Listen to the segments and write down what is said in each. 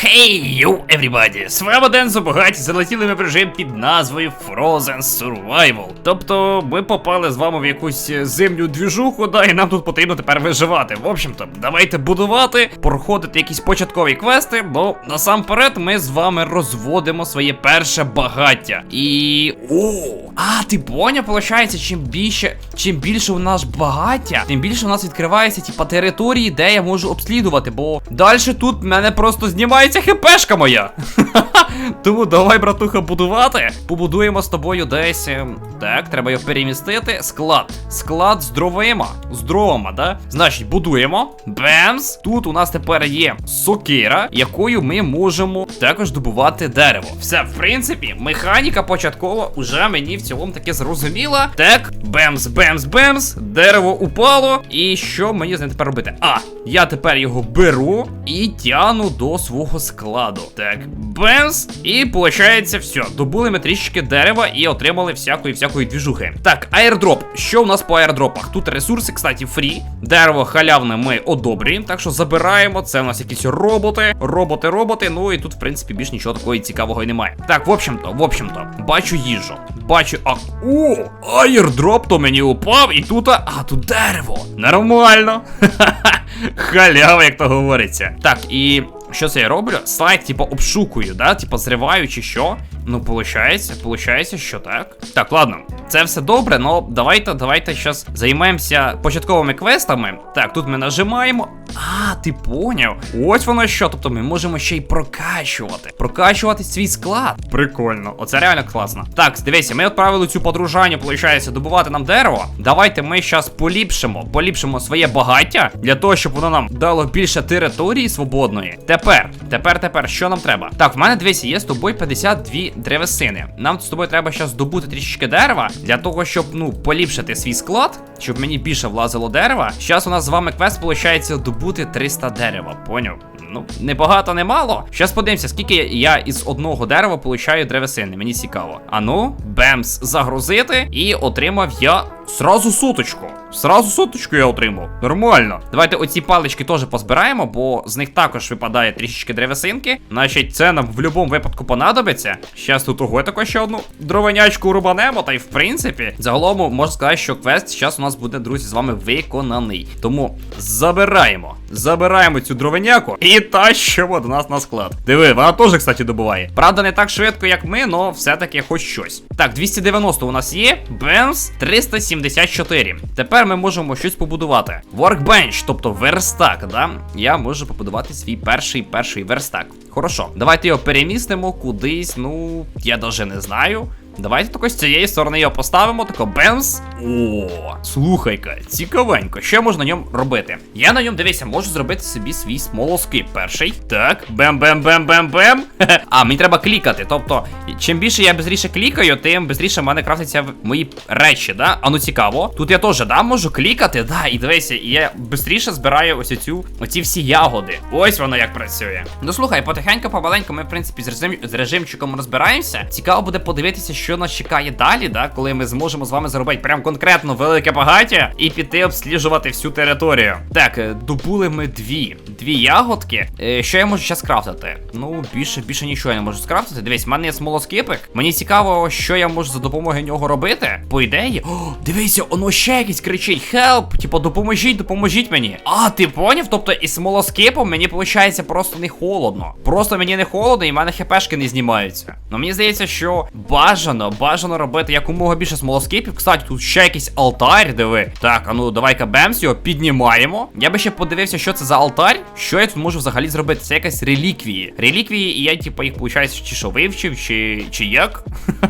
Хей, йоу, everybody! З вами Дензо Богаті залетіли ми в режим під назвою Frozen Survival. Тобто ми попали з вами в якусь е, зимню двіжуху, да, і нам тут потрібно тепер виживати. В общем-то, давайте будувати, проходити якісь початкові квести, бо насамперед ми з вами розводимо своє перше багаття. І. О! А, ти поняв, виходить, чим більше, чим більше у нас багаття, тим більше у нас відкривається, типа, території, де я можу обслідувати, бо далі тут мене просто знімається хпшка моя. Тому давай, братуха, будувати. Побудуємо з тобою десь. ем, Так, треба його перемістити. Склад. Склад з дровима. З дровами, да? Значить, будуємо. Бемс. Тут у нас тепер є сокира, якою ми можемо також добувати дерево. Все, в принципі, механіка початкова уже мені в цілому таки зрозуміла. Так, бемс, бемс, бемс. Дерево упало. І що мені з ним тепер робити? А, я тепер його беру і тяну до свого складу. Так, бемс. І виходить, все. Добули ми трішечки дерева і отримали всякої всякої двіжухи. Так, аірдроп. Що у нас по аірдропах? Тут ресурси, кстати, фрі. Дерево халявне ми одобрюємо. Так що забираємо. Це у нас якісь роботи. Роботи, роботи. Ну і тут, в принципі, більш нічого такого цікавого і немає. Так, в общем-то, в общем-то, бачу їжу. Бачу. А. О! Аірдроп то мені упав, і тут. А тут дерево. Нормально. Халява, як то говориться. Так, і що це я роблю? Слайд, типу, обшукую, да? Типу, зриваю чи що. Ну, получається, получається, що так. Так, ладно, це все добре, но давайте, давайте зараз займемося початковими квестами. Так, тут ми нажимаємо. А, ти поняв? Ось воно що. Тобто ми можемо ще й прокачувати. Прокачувати свій склад. Прикольно, оце реально класно. Так, дивіться, ми відправили цю подружанню, виходить, добувати нам дерево. Давайте ми зараз поліпшимо, поліпшимо своє багаття для того, щоб воно нам дало більше території свободної. Тепер, тепер, тепер, що нам треба? Так, в мене дивіться, є з тобою 52 древесини. Нам з тобою треба зараз добути трішечки дерева для того, щоб ну поліпшити свій склад, щоб мені більше влазило дерева. Зараз у нас з вами квест виходить добути 300 дерева. Поняв? Ну, не багато, не мало. Зараз подивимося, скільки я із одного дерева получаю древесини. Мені цікаво. Ану, бемс, загрузити, і отримав я сразу суточку. Сразу соточку я отримав. Нормально. Давайте оці палички теж позбираємо, бо з них також випадає трішечки древесинки. Значить, це нам в будь-якому випадку понадобиться. Щас тут ого також ще одну дровенячку рубанемо, та й в принципі, загалом можна сказати, що квест зараз у нас буде, друзі, з вами виконаний. Тому забираємо. Забираємо цю дровеняку і тащимо до нас на склад. Диви, вона теж, кстати, добуває. Правда, не так швидко, як ми, але все-таки хоч щось. Так, 290 у нас є. Бемс 374. Тепер ми можемо щось побудувати. Workbench, тобто верстак, да? Я можу побудувати свій перший перший верстак. Хорошо, давайте його перемістимо кудись. Ну, я даже не знаю. Давайте тако з цієї сторони його поставимо, тако бемс. О, слухай-ка, цікавенько, що можна на ньому робити? Я на ньому дивися, можу зробити собі свій смолоскип перший. Так, бем-бем-бем-бем-бем. А, мені треба клікати. Тобто, чим більше я безріше клікаю, тим безріше в мене крафтяться мої речі, да? А ну цікаво. Тут я теж, да, можу клікати, да, і дивися, і я безріше збираю ось цю, оці всі ягоди. Ось воно як працює. Ну слухай, потихеньку, помаленьку, ми, в принципі, з, режим, з режимчиком розбираємося. Цікаво буде подивитися, що нас чекає далі, да, коли ми зможемо з вами зробити прям конкретно велике багаття і піти обсліджувати всю територію. Так, е, добули ми дві. Дві ягодки. Е, що я можу зараз крафтити? Ну, більше, більше нічого я не можу скрафтити. Дивись, в мене є смолоскипик. Мені цікаво, що я можу за допомогою нього робити. По ідеї. О, дивися, воно ще якесь кричить: Help! Типа, допоможіть, допоможіть мені. А, ти поняв? Тобто із смолоскипом мені виходить просто не холодно. Просто мені не холодно, і в мене хпшки не знімаються. Ну мені здається, що бажано, бажано робити якомога більше смолоскипів. Кстати, тут ще якийсь алтар, диви. Так, а ну давай-ка бемс його піднімаємо. Я би ще подивився, що це за алтар. Що я тут можу взагалі зробити? Це якась реліквії. Реліквії, і я, типу, їх, виходить, чи що вивчив, чи, чи як?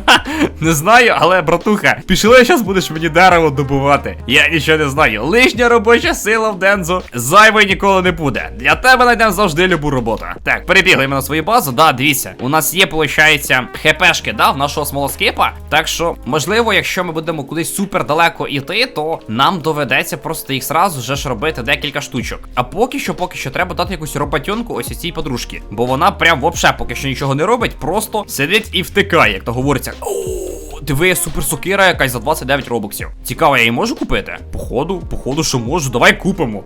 не знаю, але, братуха, пішли, зараз будеш мені дерево добувати. Я нічого не знаю. Лишня робоча сила в Дензо зайвої ніколи не буде. Для тебе знайдемо завжди любу роботу. Так, перебігли ми на свою базу. Да, дивіться. У нас є, виходить, хпшки, да, в нашого смолоскипа. Так що, можливо, якщо ми будемо кудись супер далеко іти, то нам доведеться просто їх зразу вже ж робити декілька штучок. А поки що, поки що треба дати якусь роботюнку ось цій подружці. Бо вона прям вообще поки що нічого не робить, просто сидить і втикає, як то говориться. Диви, супер сокира якась за 29 робоксів. Цікаво, я її можу купити? Походу, походу, що можу. Давай купимо.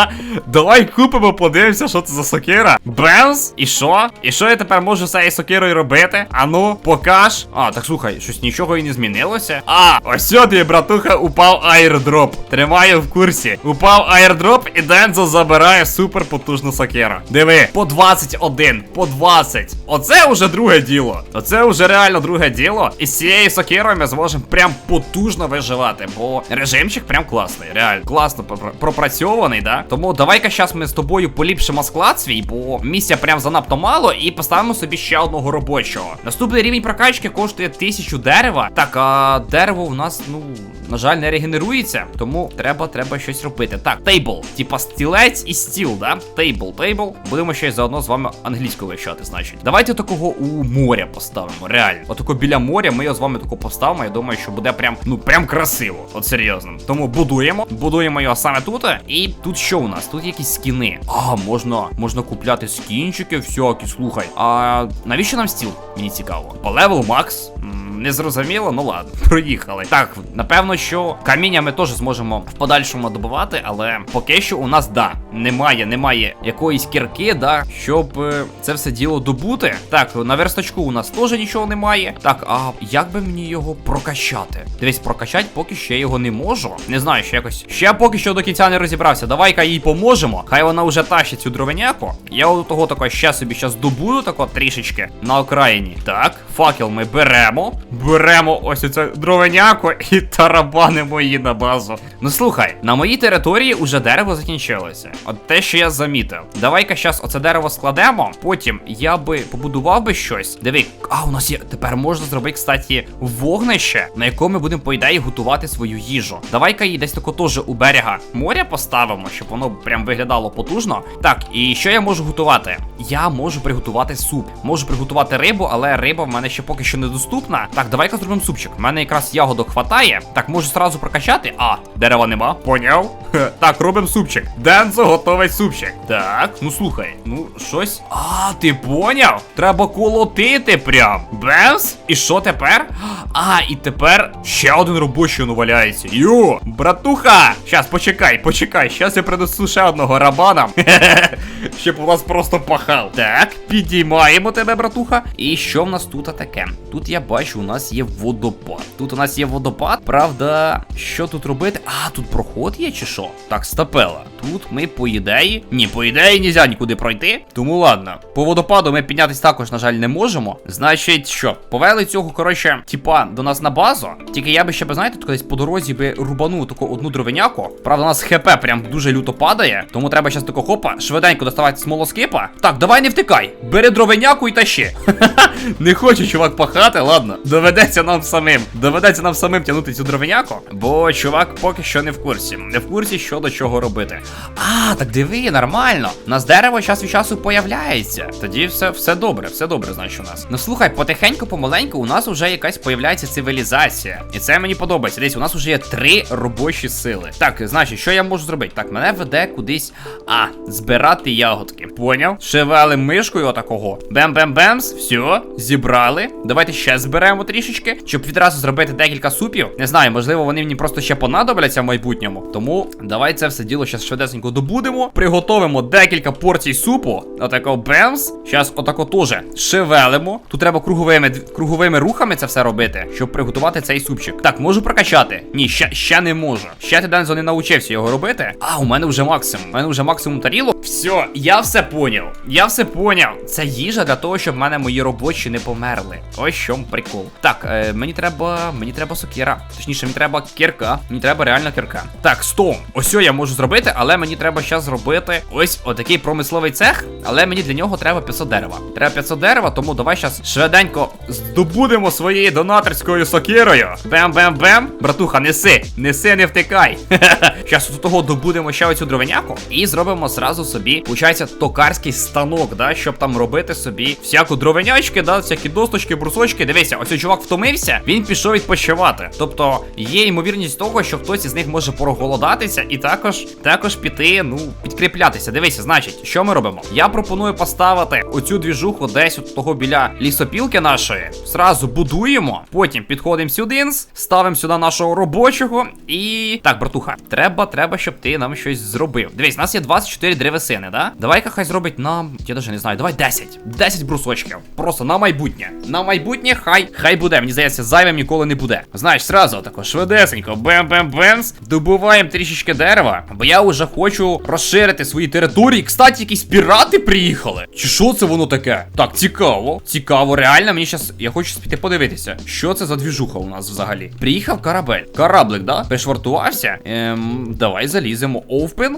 Давай купимо, подивимося, що це за сокира. Бемс? І що? І що я тепер можу з цією сокирою робити? Ану, покаж. А, так слухай, щось нічого і не змінилося. А, ось сюди, братуха, упав аірдроп. Тримаю в курсі. Упав аірдроп, і Дензо забирає супер потужну сокиру. Диви, по 21, по 20. Оце вже друге діло. Оце вже реально друге діло. І з цією сокирою зможемо прям потужно виживати, бо режимчик прям класний, реально. Класно пропрацьований, да? Тому давай-ка зараз ми з тобою поліпшимо склад свій, бо місця прям занадто мало, і поставимо собі ще одного робочого. Наступний рівень прокачки коштує тисячу дерева. Так, а дерево у нас, ну, на жаль, не регенерується, тому треба, треба щось робити. Так, тейбл, типа стілець і стіл, да? Тейбл, тейбл. Будемо ще й заодно з вами англійською вивчати, значить. Давайте такого у моря поставимо, реально. Отако біля моря ми його з вами тако поставимо. Я думаю, що буде прям, ну прям красиво. От серйозно. Тому будуємо, будуємо його саме тут. І тут що у нас? Тут якісь скіни. А, можна, можна купляти скінчики, всякі, слухай. А навіщо нам стіл? Мені цікаво. По левел макс. Не зрозуміло, ну ладно, проїхали. Так, напевно, що каміння ми теж зможемо в подальшому добувати, але поки що у нас да, немає, немає якоїсь кірки, да, щоб е, це все діло добути. Так, на верстачку у нас теж нічого немає. Так, а як би мені його прокачати? Дивись, прокачати поки я його не можу. Не знаю, ще якось. Ще поки що до кінця не розібрався. Давай-ка їй поможемо. Хай вона вже тащить цю дровеняку. Я от того тако ще собі щас добуду тако трішечки на окраїні. Так, факел ми беремо. Беремо ось оцю дровеняку і тарабанимо її на базу. Ну слухай, на моїй території уже дерево закінчилося. От те, що я замітив. Давай-ка щас оце дерево складемо. Потім я би побудував би щось. Диви, а у нас є тепер можна зробити, кстати, вогнище, на якому ми будемо, по ідеї, готувати свою їжу. Давай-ка її десь тако теж у берега моря поставимо, щоб воно прям виглядало потужно. Так, і що я можу готувати? Я можу приготувати суп. Можу приготувати рибу, але риба в мене ще поки що недоступна. Так, давай-ка зробимо супчик. У мене якраз ягодок хватає. Так, можу сразу прокачати. А, дерева нема. Поняв? Так, робимо супчик. Дензо готовий супчик. Так, ну слухай, ну щось. А, ти поняв? Треба колотити прям. Бемс? І що тепер? А, і тепер ще один робочий ну валяється. Йо, братуха! Щас, почекай, почекай. Щас я принесу ще одного рабана. Щоб у нас просто пахав. Так, підіймаємо тебе, братуха. І що в нас тут таке? Тут я бачу, у нас є водопад. Тут у нас є водопад. Правда, що тут робити? А, тут проход є чи що? Так, стапела. Тут ми по ідеї. Ні, по ідеї нельзя нікуди пройти. Тому ладно. По водопаду ми піднятись також, на жаль, не можемо. Значить, що? Повели цього, коротше, типа, до нас на базу. Тільки я би ще би, знаєте, колись по дорозі би рубанув таку одну дровеняку. Правда, у нас хп прям дуже люто падає. Тому треба зараз тако хопа, швиденько доставати смолоскипа. Так, давай не втикай. Бери дровеняку і тащи. Не хочу, чувак, пахати, ладно. Доведеться нам самим. Доведеться нам самим тягнути цю дровеняку. Бо чувак поки що не в курсі. Не в курсі, що до чого робити. А, так диви, нормально. У нас дерево час від часу появляється. Тоді все, все добре, все добре, значить, у нас. Ну слухай, потихеньку, помаленьку, у нас вже якась появляється цивілізація. І це мені подобається. Десь у нас вже є три робочі сили. Так, значить, що я можу зробити? Так, мене веде кудись. А, збирати ягодки. Поняв? Шевели мишкою отакого. Бем-бем-бемс. Все, зібрали. Давайте ще зберемо трішечки, щоб відразу зробити декілька супів. Не знаю, можливо, вони мені просто ще понадобляться в майбутньому. Тому давай це все діло ще швидесенько добудемо. Приготовимо декілька порцій супу. Отако бемс. Зараз отако теж шевелимо. Тут треба круговими круговими рухами це все робити, щоб приготувати цей супчик. Так, можу прокачати? Ні, ще, ще не можу. Ще ти Дензо не навчився його робити. А, у мене вже максимум. У мене вже максимум тарілок. Все, я все поняв. Я все поняв. Це їжа для того, щоб в мене мої робочі не померли. Ось чому прикол. Так, е, мені треба. Мені треба сокира. Точніше, мені треба кірка. Мені треба реально кірка. Так, стоп. Ось я можу зробити, але мені треба зараз зробити ось отакий промисловий цех. Але мені для нього треба 500 дерева. Треба 500 дерева, тому давай зараз швиденько здобудемо своєю донаторською сокирою. Бем-бем-бем. Братуха, неси, неси, не втикай. Зараз до того добудемо ще оцю дровеняку і зробимо зразу собі виходить, токарський станок, да, щоб там робити собі всяку дровенячки, да, всякі досточки, брусочки. Дивися, ось цей чувак втомився, він пішов відпочивати. Тобто є ймовірність того, що хтось із них може проголодатися і також також піти, ну, підкріплятися. Дивися, значить, що ми робимо? Я пропоную поставити оцю двіжуху десь от того біля лісопілки нашої. Зразу будуємо, потім підходимо сюди, ставимо сюди нашого робочого. І так, братуха, треба, треба, щоб ти нам щось зробив. Дивись, у нас є 24 древесини, да? Давай-ка хай зробить нам. Я навіть не знаю, давай 10. 10 брусочків. Просто на майбутнє. На майбутнє хай хай буде. Мені здається, зайвим ніколи не буде. Знаєш, зразу тако швидесенько, бем-бем-бемс. Добуваємо трішечки дерева. Бо я вже хочу розширити свої території. Кстати, якісь пірати приїхали. Чи що це воно таке? Так, цікаво. Цікаво, реально, мені щас. Я хочу піти подивитися, що це за двіжуха у нас взагалі. Приїхав корабель. Кораблик, да? Пришвартувався. Ем, давай заліземо. Open.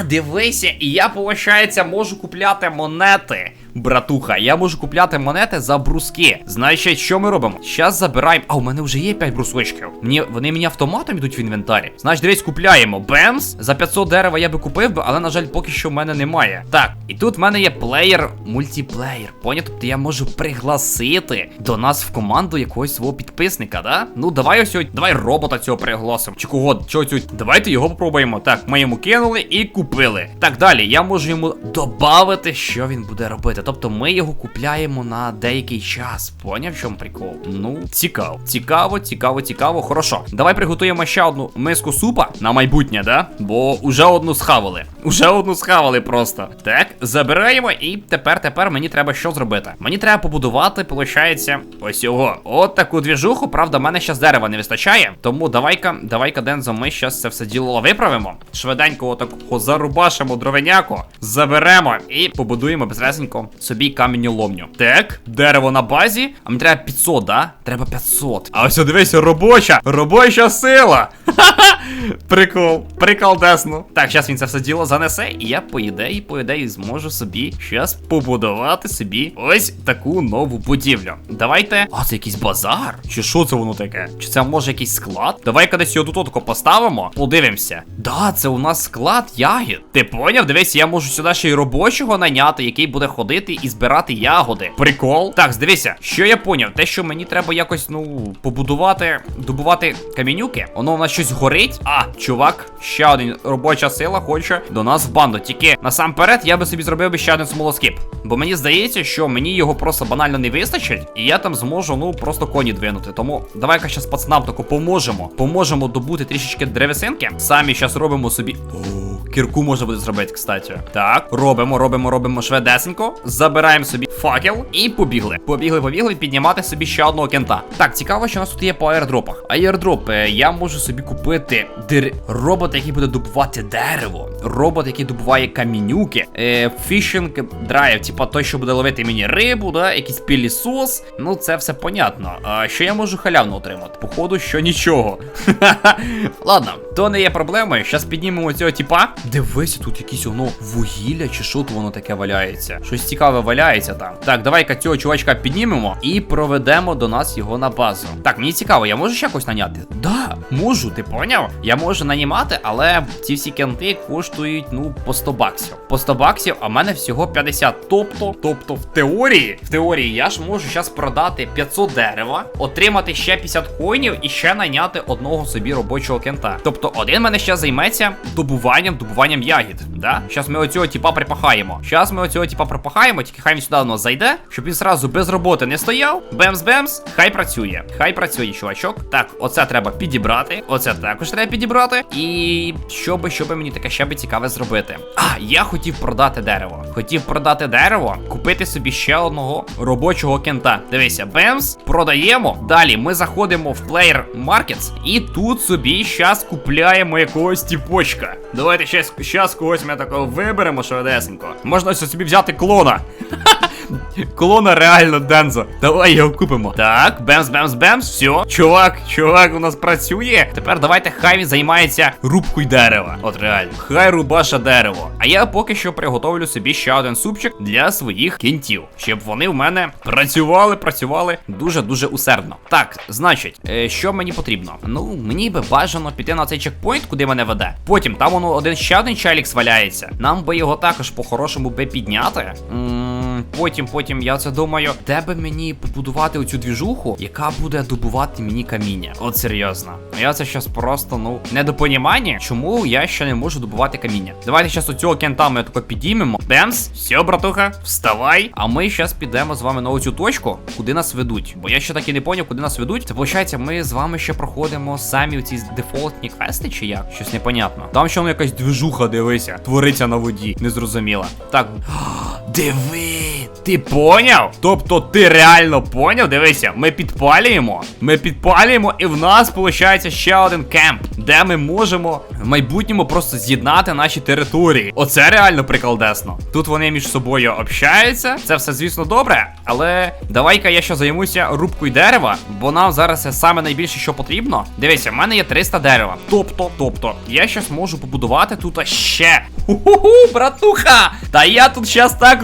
А, дивися, і я, виходить, можу купляти монети. Братуха, я можу купляти монети за бруски. Значить, що ми робимо? Щас забираємо. А, у мене вже є 5 брусочків. Мені вони мені автоматом йдуть в інвентарі. Значить, дивись, купляємо. Бемс. За 500 дерева я би купив би, але, на жаль, поки що в мене немає. Так, і тут в мене є плеєр, мультиплеєр. Поняв? Тобто я можу пригласити до нас в команду якогось свого підписника, да? Ну, давай ось, ось- давай робота цього пригласимо. Чи кого? Чого цю? Давайте його попробуємо. Так, ми йому кинули і купили. Так, далі, я можу йому додати, що він буде робити. Тобто ми його купляємо на деякий час. Поняв, в чому прикол? Ну, цікаво. Цікаво, цікаво, цікаво. Хорошо. Давай приготуємо ще одну миску супа на майбутнє, да? Бо уже одну схавали. Уже одну схавали просто. Так, забираємо, і тепер, тепер мені треба що зробити? Мені треба побудувати, виходить, ось його. От таку двіжуху. Правда, в мене ще дерева не вистачає. Тому давай-ка, давай-ка, Дензо, ми щас це все діло виправимо. Швиденько отаку зарубашимо дровеняку, заберемо і побудуємо безрезенько собі камінню ломню. Так, дерево на базі. А мені треба 500, да? Треба 500. А ось дивися, робоча, робоча сила. Ха-ха! Прикол, десно. Так, зараз він це все діло занесе, і я по ідеї, по ідеї зможу собі щас побудувати собі ось таку нову будівлю. Давайте. А, це якийсь базар? Чи що це воно таке? Чи це може якийсь склад? Давай-ка його тут отако поставимо. Подивимося. Да, це у нас склад ягід. Ти поняв? Дивись, я можу сюди ще й робочого наняти, який буде ходити і збирати ягоди. Прикол. Так, дивися, що я поняв? Те, що мені треба якось, ну, побудувати, добувати камінюки. Воно у нас щось горить. А, чувак, ще один робоча сила хоче до нас в банду. Тільки насамперед я би собі зробив би ще один смолоскип. Бо мені здається, що мені його просто банально не вистачить, і я там зможу, ну, просто коні двинути. Тому давай-ка щас пацанам тако поможемо. Поможемо добути трішечки древесинки. Самі щас робимо собі. Кірку можна буде зробити, кстати. Так, робимо, робимо, робимо швидесенько. Забираємо собі факел і побігли. Побігли, побігли піднімати собі ще одного кента. Так, цікаво, що у нас тут є по аірдропах. Аірдроп, е, я можу собі купити дир... робот, який буде добувати дерево. Робот, який добуває камінюки. Е, фішинг драйв, типа той, що буде ловити мені рибу, да, якийсь пілісос. Ну, це все понятно. А що я можу халявно отримати? Походу, що нічого. Ладно, то не є проблемою. Щас піднімемо цього типа. Дивися, тут якісь воно вугілля, чи що тут воно таке валяється. Щось цікаве валяється там. Так, давай-ка цього чувачка піднімемо і проведемо до нас його на базу. Так, мені цікаво, я можу ще якось наняти? Да, можу, ти поняв? Я можу нанімати, але ці всі кенти коштують, ну, по 100 баксів. По 100 баксів, а в мене всього 50. Тобто, тобто, в теорії, в теорії, я ж можу зараз продати 500 дерева, отримати ще 50 коїнів і ще наняти одного собі робочого кента. Тобто, один мене ще займеться добуванням, добуванням ягід. Да? Щас ми оцього типа припахаємо. Щас ми оцього типа припахаємо, тільки хай він сюди до нас зайде, щоб він зразу без роботи не стояв. Бемс-бемс, хай працює. Хай працює, чувачок. Так, оце треба підібрати. Оце також треба підібрати. І що би, що би мені таке ще би цікаве зробити. А, я хотів продати дерево. Хотів продати дерево, купити собі ще одного робочого кента. Дивися, бемс, продаємо. Далі ми заходимо в Player Markets і тут собі щас купляємо якогось тіпочка. Давайте щас, щас когось ми такого виберемо швидесенько. Можна собі взяти клона. Колона реально Дензо. Давай його купимо. Так, бемс, бемс, бемс. Все. Чувак, чувак у нас працює. Тепер давайте хай він займається рубкою дерева. От реально. Хай рубаше дерево. А я поки що приготовлю собі ще один супчик для своїх кінтів, щоб вони в мене працювали, працювали дуже-дуже усердно. Так, значить, е, що мені потрібно? Ну, мені би бажано піти на цей чекпоінт, куди мене веде. Потім там воно один ще один чалік сваляється. Нам би його також по-хорошому би підняти. М, Потім, потім, я це думаю, де би мені побудувати оцю двіжуху, яка буде добувати мені каміння. От серйозно. Я це щас просто, ну, недопонімання, чому я ще не можу добувати каміння. Давайте щас оцього кента ми тако підіймемо. Демс, все, братуха, вставай. А ми щас підемо з вами на оцю точку, куди нас ведуть. Бо я ще так і не поняв, куди нас ведуть. Це виходить, ми з вами ще проходимо самі оці дефолтні квести, чи як? Щось непонятно. Там ще якась движуха, дивися, твориться на воді. Незрозуміло. Так. Диви, ти поняв? Тобто ти реально поняв? Дивися, ми підпалюємо. Ми підпалюємо, і в нас виходить ще один кемп, де ми можемо в майбутньому просто з'єднати наші території. Оце реально приколдесно. Тут вони між собою общаються. Це все, звісно, добре. Але давай-ка я ще займуся рубкою дерева, бо нам зараз це саме найбільше, що потрібно. Дивися, в мене є 300 дерева. Тобто, тобто, я щас можу побудувати тут ще. Ху-ху-ху, братуха! Та я тут щас так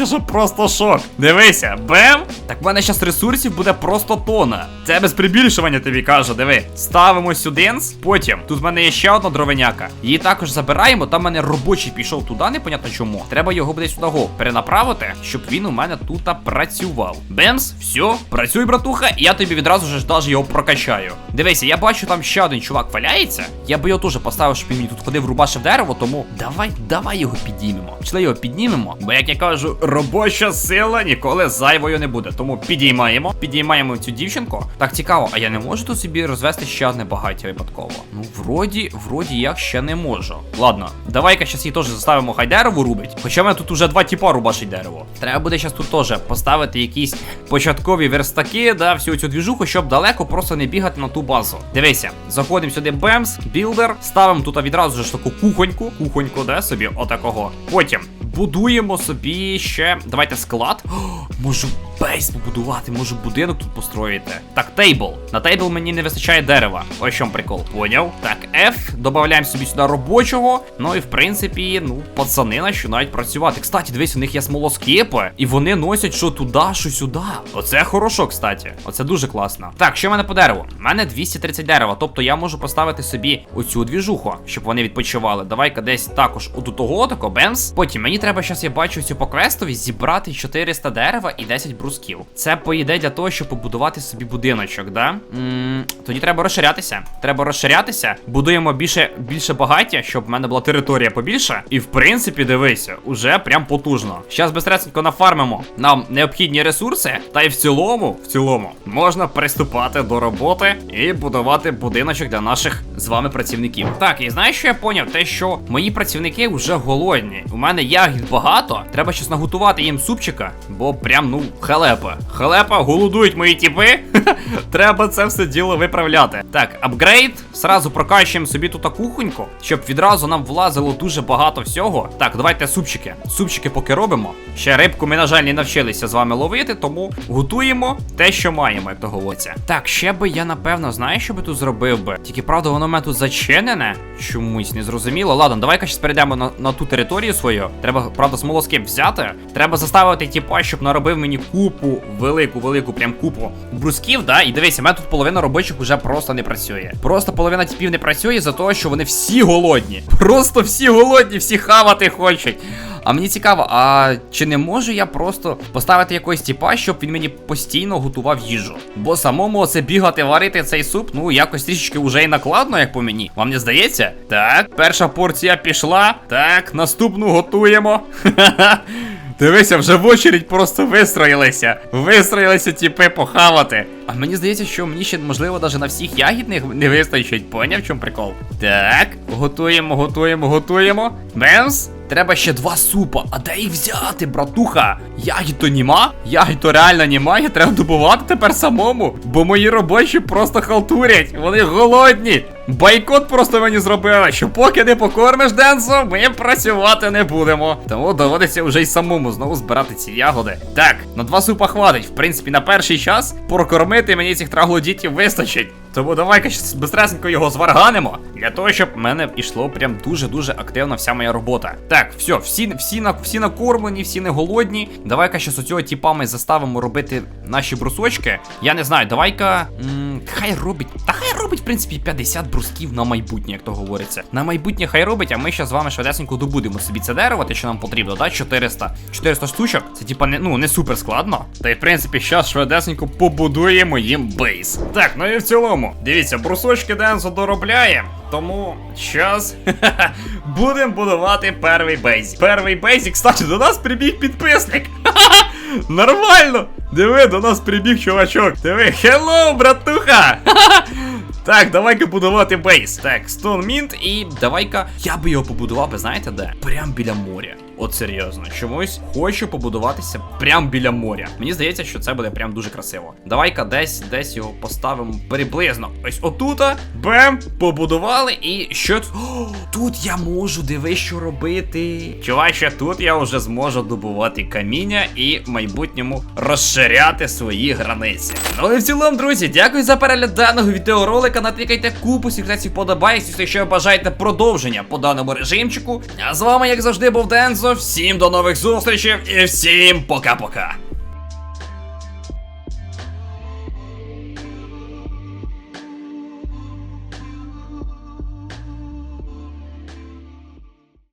розгуляюся, що просто шок. Дивися, бем! Так в мене щас ресурсів буде просто тона. Це без прибільшування тобі кажу, диви. Ставимо сюди, потім тут в мене є ще одна дровеняка. Її також забираємо. Там в мене робочий пішов туди, непонятно чому. Треба його буде сюди перенаправити, щоб він у мене тут працював. Бемс, все, працюй, братуха, і я тобі відразу ж даже його прокачаю. Дивися, я бачу, там ще один чувак валяється. Я би його теж поставив, щоб він тут ходив, рубашив дерево, тому давай, давай його підіймемо. Пішли його піднімемо. Бо як я кажу, робоча сила ніколи зайвою не буде. Тому підіймаємо, підіймаємо цю дівчинку. Так цікаво, а я не можу тут собі розвести ще одне багаття випадково. Ну, вроді, вроді як ще не можу. Ладно, давай-ка щас її теж заставимо хай дерево рубить. Хоча в мене тут уже два тіпа рубашить дерево. Треба буде щас тут теж поставити якісь початкові верстаки, да, всю цю двіжуху, щоб далеко просто не бігати на ту базу. Дивися, заходимо сюди бемс, білдер, ставимо тут відразу ж таку кухоньку, кухоньку, да, собі, отакого. Потім будуємо собі ще. Давайте склад. О, можу бейс побудувати, можу будинок тут построїти. Так, тейбл. На тейбл мені не вистачає дерева. Ось чому прикол. Поняв? Так, F. Додаємо собі сюди робочого. Ну і в принципі, ну, пацани починають працювати. Кстати, дивись, у них є смолоскипи, і вони носять що туди, що сюди. Оце хорошо, кстати. Оце дуже класно. Так, що в мене по дереву? У мене 230 дерева. Тобто я можу поставити собі оцю двіжуху, щоб вони відпочивали. Давай-ка десь також у того, тако, бемс. Потім мені треба зараз, я бачу цю по квестові, зібрати 400 дерева і 10 брусків. Це поїде для того, щоб побудувати собі будиночок, да? м тоді треба розширятися. Треба розширятися. Будуємо більше більше багаття, щоб в мене була територія побільше. І в принципі, дивися, уже прям потужно. Зараз безстресенько нафармимо нам необхідні ресурси. Та й в цілому, в цілому, можна приступати до роботи і будувати будиночок для наших з вами працівників. Так, і знаєш, що я поняв? Те, що мої працівники вже голодні. У мене ягід багато. Треба щось наготувати їм супчика, бо прям ну халепа. Халепа, голодують мої тіпи. Треба це все діло виправляти. Так, апгрейд. Сразу прокачуємо собі тут кухоньку, щоб відразу нам влазило дуже багато всього. Так, давайте супчики. Супчики поки робимо. Ще рибку ми, на жаль, не навчилися з вами ловити, тому готуємо те, що маємо, як то говориться. Так, ще би я напевно, знаю, що би тут зробив би. Тільки правда, воно в мене тут зачинене. Чомусь не зрозуміло. Ладно, давай-ка перейдемо на, на ту територію свою. Треба, правда, смолоскип взяти. Треба заставити тіпа, щоб наробив мені купу, велику, велику, прям купу брусків, да? І дивися, в мене тут половина робочих уже просто не працює. Просто половина тіпів не працює за того, що вони всі голодні. Просто всі голодні, всі хавати хочуть. А мені цікаво, а чи не можу я просто поставити якогось тіпа, щоб він мені постійно готував їжу? Бо самому оце бігати варити цей суп, ну якось трішечки вже і накладно, як по мені. Вам не здається? Так, перша порція пішла. Так, наступну готуємо. Дивися, вже в очередь просто вистроїлися. Вистроїлися тіпи похавати. А мені здається, що мені ще, можливо, навіть на всіх ягідних не вистачить. Поняв, в чому прикол? Так, готуємо, готуємо, готуємо. Бемс. Треба ще два супа. А де їх взяти, братуха? Ягід то нема? Ягід то реально немає. Треба добувати тепер самому. Бо мої робочі просто халтурять. Вони голодні. Бойкот просто мені зробили, що поки не покормиш Денсо, ми працювати не будемо. Тому доводиться вже й самому знову збирати ці ягоди. Так, на два супа хватить. В принципі, на перший час прокормити мені цих траглодітів вистачить. Тому давай-ка бистресенько його зварганимо. Для того, щоб в мене йшло прям дуже-дуже активно вся моя робота. Так, все, всі, всі, на, всі накормлені, всі не голодні. Давай-ка щас оцього тіпа ми заставимо робити наші брусочки. Я не знаю, давай-ка. хай робить. Та хай робить, в принципі, 50 брусків на майбутнє, як то говориться. На майбутнє хай робить, а ми ще з вами швидесенько добудемо собі це дерево, те, що нам потрібно, да? 400. 400 штучок. Це типа не, ну, не супер складно. Та й в принципі, щас швидесенько побудуємо їм бейс. Так, ну і в цілому. Дивіться, брусочки Денсо доробляє. Тому щас будемо будувати перший бейзік. Перший бейзік, кстати, до нас прибіг підписник. Нормально! Диви, до нас прибіг чувачок. Диви, хеллоу, братуха! Так, давай-ка будувати бейс. Так, Stone Mint і давай-ка. Я би його побудував, ви знаєте де? Прям біля моря. От серйозно, чомусь хочу побудуватися прям біля моря. Мені здається, що це буде прям дуже красиво. Давай-ка десь десь його поставимо приблизно. Ось отута. Бем, побудували. І що тут? Тут я можу диви, що робити. Чуваче, тут я вже зможу добувати каміння і в майбутньому розширяти свої границі. Ну і в цілому, друзі, дякую за перегляд даного відеоролика. Натикайте купу секретів подобайок, якщо бажаєте продовження по даному режимчику. А з вами, як завжди, був Дензо. Всім до нових зустрічей і всім пока-пока.